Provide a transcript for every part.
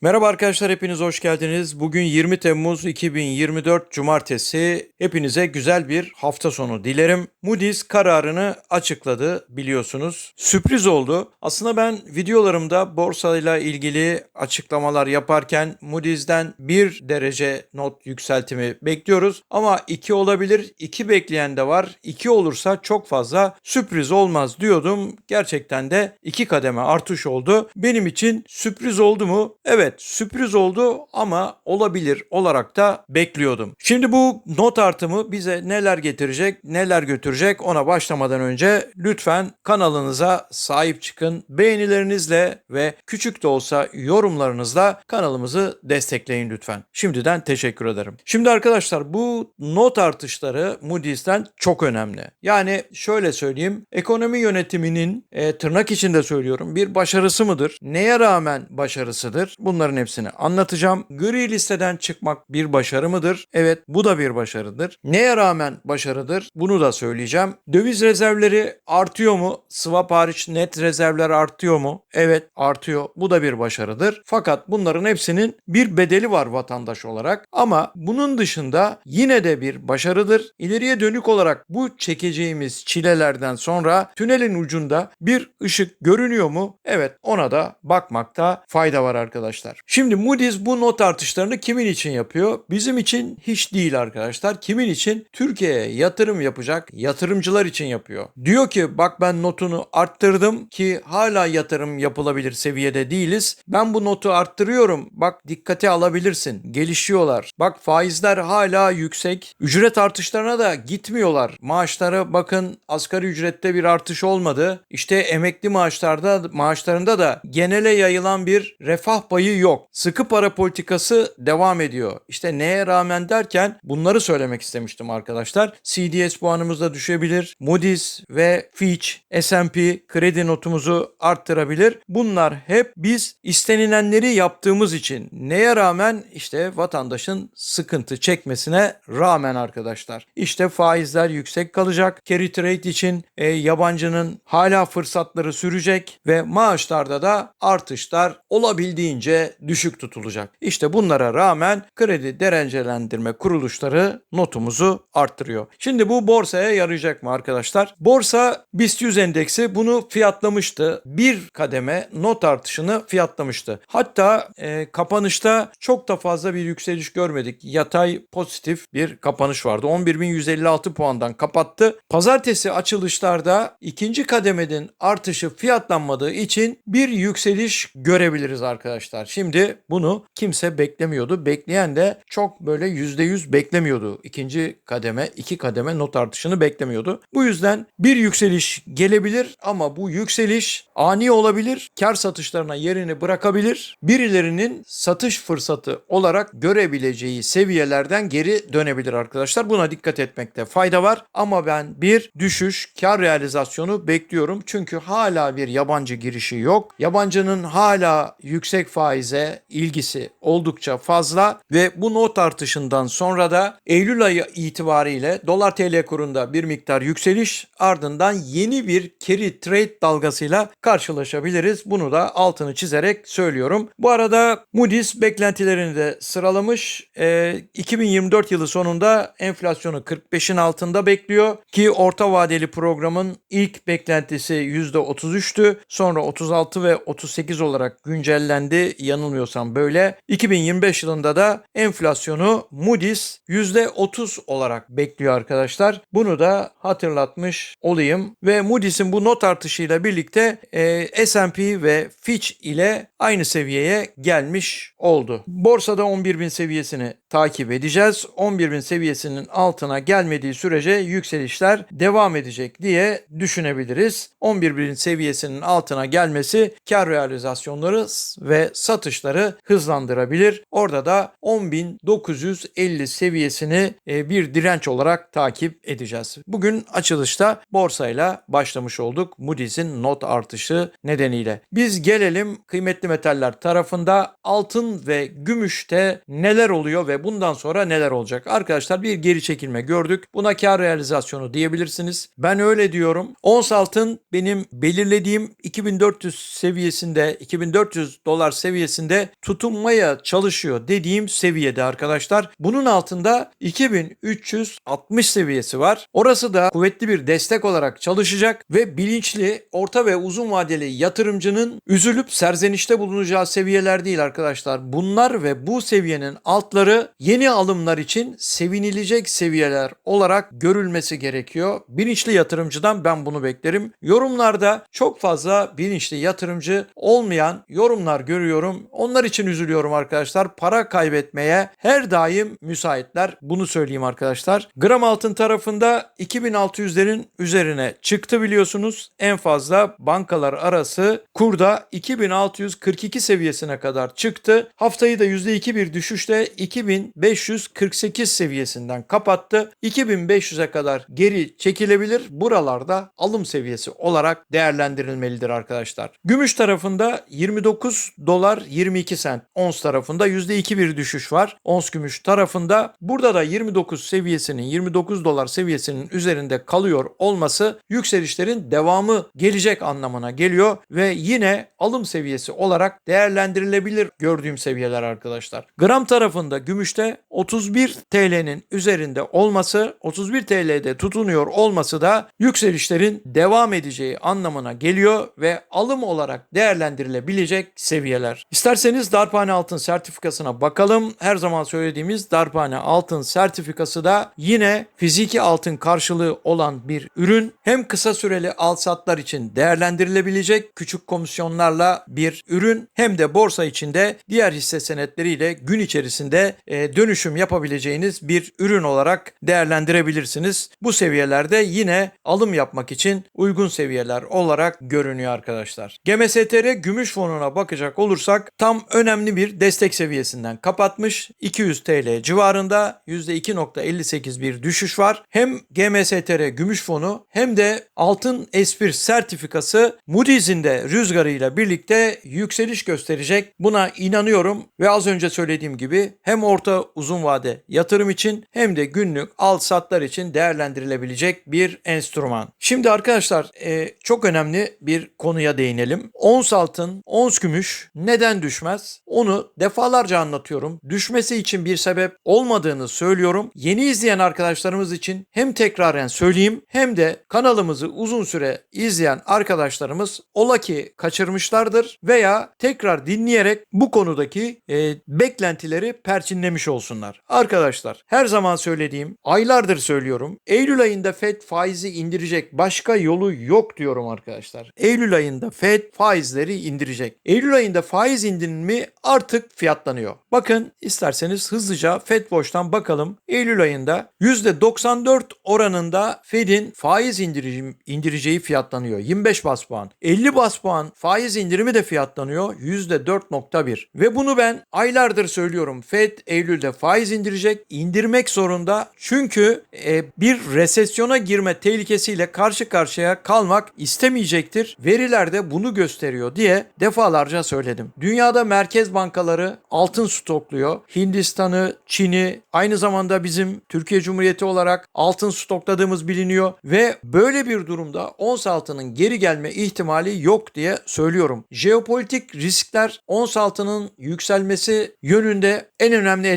Merhaba arkadaşlar hepiniz hoş geldiniz. Bugün 20 Temmuz 2024 Cumartesi. Hepinize güzel bir hafta sonu dilerim. Moody's kararını açıkladı biliyorsunuz. Sürpriz oldu. Aslında ben videolarımda borsayla ilgili açıklamalar yaparken Moody's'den 1 derece not yükseltimi bekliyoruz. Ama 2 olabilir. 2 bekleyen de var. 2 olursa çok fazla sürpriz olmaz diyordum. Gerçekten de 2 kademe artış oldu. Benim için sürpriz oldu mu? Evet sürpriz oldu ama olabilir olarak da bekliyordum. Şimdi bu not artımı bize neler getirecek, neler götürecek ona başlamadan önce lütfen kanalınıza sahip çıkın. Beğenilerinizle ve küçük de olsa yorumlarınızla kanalımızı destekleyin lütfen. Şimdiden teşekkür ederim. Şimdi arkadaşlar bu not artışları Moody's'ten çok önemli. Yani şöyle söyleyeyim. Ekonomi yönetiminin e, tırnak içinde söylüyorum bir başarısı mıdır? Neye rağmen başarısıdır? Bunların hepsini anlatacağım. Gri listeden çıkmak bir başarı mıdır? Evet bu da bir başarıdır. Neye rağmen başarıdır? Bunu da söyleyeceğim. Döviz rezervleri artıyor mu? Swap hariç net rezervler artıyor mu? Evet artıyor. Bu da bir başarıdır. Fakat bunların hepsinin bir bedeli var vatandaş olarak. Ama bunun dışında yine de bir başarıdır. İleriye dönük olarak bu çekeceğimiz çilelerden sonra tünelin ucunda bir ışık görünüyor mu? Evet ona da bakmakta fayda var arkadaşlar. Şimdi Moody's bu not artışlarını kimin için yapıyor? Bizim için hiç değil arkadaşlar. Kimin için? Türkiye'ye yatırım yapacak yatırımcılar için yapıyor. Diyor ki bak ben notunu arttırdım ki hala yatırım yapılabilir seviyede değiliz. Ben bu notu arttırıyorum. Bak dikkate alabilirsin. Gelişiyorlar. Bak faizler hala yüksek. Ücret artışlarına da gitmiyorlar. Maaşlara bakın asgari ücrette bir artış olmadı. İşte emekli maaşlarda maaşlarında da genele yayılan bir refah payı yok. Sıkı para politikası devam ediyor. İşte neye rağmen derken bunları söylemek istemiştim arkadaşlar. CDS puanımız da düşebilir. Moody's ve Fitch, S&P kredi notumuzu arttırabilir. Bunlar hep biz istenilenleri yaptığımız için neye rağmen işte vatandaşın sıkıntı çekmesine rağmen arkadaşlar. İşte faizler yüksek kalacak. Carry trade için e, yabancının hala fırsatları sürecek ve maaşlarda da artışlar olabildiğince düşük tutulacak. İşte bunlara rağmen kredi derecelendirme kuruluşları notumuzu arttırıyor. Şimdi bu borsaya yarayacak mı arkadaşlar? Borsa BIST 100 endeksi bunu fiyatlamıştı. Bir kademe not artışını fiyatlamıştı. Hatta e, kapanışta çok da fazla bir yükseliş görmedik. Yatay pozitif bir kapanış vardı. 11.156 puandan kapattı. Pazartesi açılışlarda ikinci kademenin artışı fiyatlanmadığı için bir yükseliş görebiliriz arkadaşlar. Şimdi bunu kimse beklemiyordu. Bekleyen de çok böyle %100 beklemiyordu. İkinci kademe, iki kademe not artışını beklemiyordu. Bu yüzden bir yükseliş gelebilir ama bu yükseliş ani olabilir. Kar satışlarına yerini bırakabilir. Birilerinin satış fırsatı olarak görebileceği seviyelerden geri dönebilir arkadaşlar. Buna dikkat etmekte fayda var. Ama ben bir düşüş, kar realizasyonu bekliyorum. Çünkü hala bir yabancı girişi yok. Yabancının hala yüksek faize ilgisi oldukça fazla ve bu not artışından sonra da Eylül ayı itibariyle dolar TL kurunda bir miktar yükseliş ardından yeni bir carry trade dalgasıyla karşılaşabiliriz. Bunu da altını çizerek söylüyorum. Bu arada Moody's beklentilerini de sıralamış. Ee, 2024 yılı sonunda enflasyonu 45'in altında bekliyor ki orta vadeli programın ilk beklentisi %33'tü. Sonra 36 ve 38 olarak güncellendi. Yanılmıyorsam böyle. 2025 yılında da enflasyonu Moody's %30 olarak bekliyor arkadaşlar. Bunu da hatırlatmış olayım. Ve Moody's'in bu not artışıyla birlikte e, S&P ve Fitch ile aynı seviyeye gelmiş oldu. Borsada 11.000 seviyesini takip edeceğiz. 11.000 seviyesinin altına gelmediği sürece yükselişler devam edecek diye düşünebiliriz. 11.000 seviyesinin altına gelmesi kar realizasyonları ve satışları hızlandırabilir. Orada da 10.950 seviyesini e, bir direnç olarak takip edeceğiz. Bugün açılışta borsayla başlamış olduk. Moody's'in not artışı nedeniyle. Biz gelelim kıymetli metaller tarafında altın ve gümüşte neler oluyor ve bundan sonra neler olacak? Arkadaşlar bir geri çekilme gördük. Buna kar realizasyonu diyebilirsiniz. Ben öyle diyorum. Ons altın benim belirlediğim 2400 seviyesinde 2400 dolar seviyesinde seviyesinde tutunmaya çalışıyor dediğim seviyede arkadaşlar. Bunun altında 2360 seviyesi var. Orası da kuvvetli bir destek olarak çalışacak ve bilinçli orta ve uzun vadeli yatırımcının üzülüp serzenişte bulunacağı seviyeler değil arkadaşlar. Bunlar ve bu seviyenin altları yeni alımlar için sevinilecek seviyeler olarak görülmesi gerekiyor. Bilinçli yatırımcıdan ben bunu beklerim. Yorumlarda çok fazla bilinçli yatırımcı olmayan yorumlar görüyorum. Onlar için üzülüyorum arkadaşlar. Para kaybetmeye her daim müsaitler. Bunu söyleyeyim arkadaşlar. Gram altın tarafında 2600'lerin üzerine çıktı biliyorsunuz. En fazla bankalar arası kurda 2642 seviyesine kadar çıktı. Haftayı da %2 bir düşüşle 2548 seviyesinden kapattı. 2500'e kadar geri çekilebilir. Buralarda alım seviyesi olarak değerlendirilmelidir arkadaşlar. Gümüş tarafında 29 dolar 22 sent. Ons tarafında %2 bir düşüş var. Ons gümüş tarafında burada da 29 seviyesinin 29 dolar seviyesinin üzerinde kalıyor olması yükselişlerin devamı gelecek anlamına geliyor ve yine alım seviyesi olarak değerlendirilebilir gördüğüm seviyeler arkadaşlar. Gram tarafında gümüşte 31 TL'nin üzerinde olması, 31 TL'de tutunuyor olması da yükselişlerin devam edeceği anlamına geliyor ve alım olarak değerlendirilebilecek seviyeler. İsterseniz darphane altın sertifikasına bakalım. Her zaman söylediğimiz darphane altın sertifikası da yine fiziki altın karşılığı olan bir ürün. Hem kısa süreli al satlar için değerlendirilebilecek küçük komisyonlarla bir ürün hem de borsa içinde diğer hisse senetleriyle gün içerisinde e, dönüşüm yapabileceğiniz bir ürün olarak değerlendirebilirsiniz. Bu seviyelerde yine alım yapmak için uygun seviyeler olarak görünüyor arkadaşlar. GMSTR gümüş fonuna bakacak olursak tam önemli bir destek seviyesinden kapatmış. 200 TL civarında %2.58 bir düşüş var. Hem GMSTR gümüş fonu hem de altın espir sertifikası Moody's'in de rüzgarıyla birlikte yükseliş gösterecek. Buna inanıyorum ve az önce söylediğim gibi hem orta uzun vade yatırım için hem de günlük al satlar için değerlendirilebilecek bir enstrüman. Şimdi arkadaşlar e, çok önemli bir konuya değinelim. Ons altın, ons gümüş neden düşmez? Onu defalarca anlatıyorum. Düşmesi için bir sebep olmadığını söylüyorum. Yeni izleyen arkadaşlarımız için hem tekraren söyleyeyim hem de kanalımızı uzun süre izleyen arkadaşlarımız ola ki kaçırmışlardır veya tekrar dinleyerek bu konudaki e, beklentileri perçinlemiş olsunlar. Arkadaşlar her zaman söylediğim aylardır söylüyorum. Eylül ayında FED faizi indirecek başka yolu yok diyorum arkadaşlar. Eylül ayında FED faizleri indirecek. Eylül ayında faiz indirimi artık fiyatlanıyor. Bakın isterseniz hızlıca FED Watch'tan bakalım. Eylül ayında %94 oranında Fed'in faiz indirim, indireceği fiyatlanıyor. 25 bas puan. 50 bas puan faiz indirimi de fiyatlanıyor. %4.1. Ve bunu ben aylardır söylüyorum. Fed Eylül'de faiz indirecek. indirmek zorunda. Çünkü e, bir resesyona girme tehlikesiyle karşı karşıya kalmak istemeyecektir. Veriler de bunu gösteriyor diye defalarca söyledim. Dünyada merkez bankaları altın stokluyor. Hindistan'ı, Çin'i aynı zamanda bizim Türkiye Cumhuriyeti olarak altın stokladığımız biliniyor ve böyle bir durumda ons altının geri gelme ihtimali yok diye söylüyorum. Jeopolitik riskler ons altının yükselmesi yönünde en önemli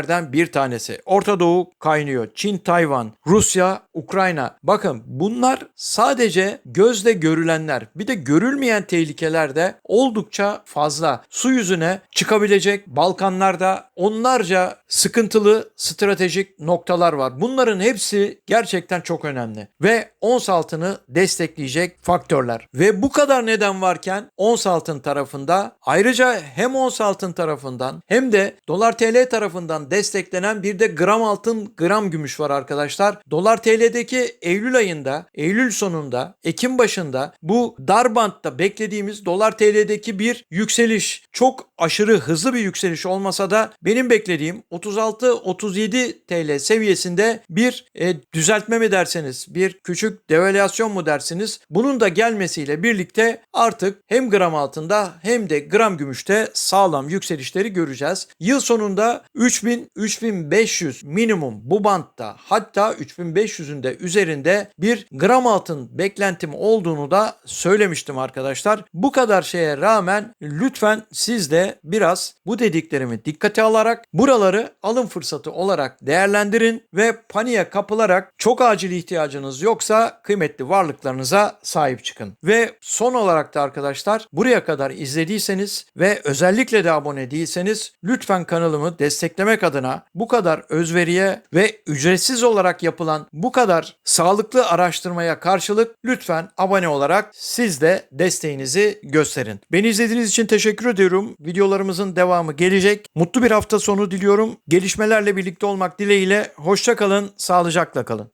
etkenlerden bir tanesi. Orta Doğu kaynıyor. Çin, Tayvan, Rusya, Ukrayna. Bakın bunlar sadece gözle görülenler. Bir de görülmeyen tehlikeler de oldukça fazla. Su yüzüne çıkabilecek Balkanlarda onlarca sıkıntılı stratejik noktalar var. Bunların hepsi gerçekten çok önemli ve ons altını destekleyecek faktörler. Ve bu kadar neden varken ons altın tarafında ayrıca hem ons altın tarafından hem de dolar TL tarafından desteklenen bir de gram altın gram gümüş var arkadaşlar. Dolar TL'deki Eylül ayında, Eylül sonunda, Ekim başında bu dar bantta beklediğimiz dolar TL'deki bir yükseliş çok aşırı hızlı bir yükseliş olmasa da benim beklediğim 36-37 TL seviyesinde bir e, düzeltme mi derseniz, bir küçük devalüasyon mu dersiniz? Bunun da gelmesiyle birlikte artık hem gram altında hem de gram gümüşte sağlam yükselişleri göreceğiz. Yıl sonunda 3000-3500 minimum bu bantta hatta 3500'ün de üzerinde bir gram altın beklentim olduğunu da söylemiştim arkadaşlar. Bu kadar şeye rağmen lütfen siz de biraz bu dediklerimi dikkate alarak buraları alım fırsatı olarak değerlendirin ve paniğe kapılarak çok acil ihtiyacınız yoksa kıymetli varlıklarınıza sahip çıkın. Ve son olarak da arkadaşlar buraya kadar izlediyseniz ve özellikle de abone değilseniz lütfen kanalımı desteklemek adına bu kadar özveriye ve ücretsiz olarak yapılan bu kadar sağlıklı araştırmaya karşılık lütfen abone olarak siz de desteğinizi gösterin. Beni izlediğiniz için teşekkür ediyorum. Videolarımızın devamı gelecek. Mutlu bir hafta sonu diliyorum. Gelişmelerle birlikte olmak dileğiyle. Hoşça kalın, sağlıcakla kalın.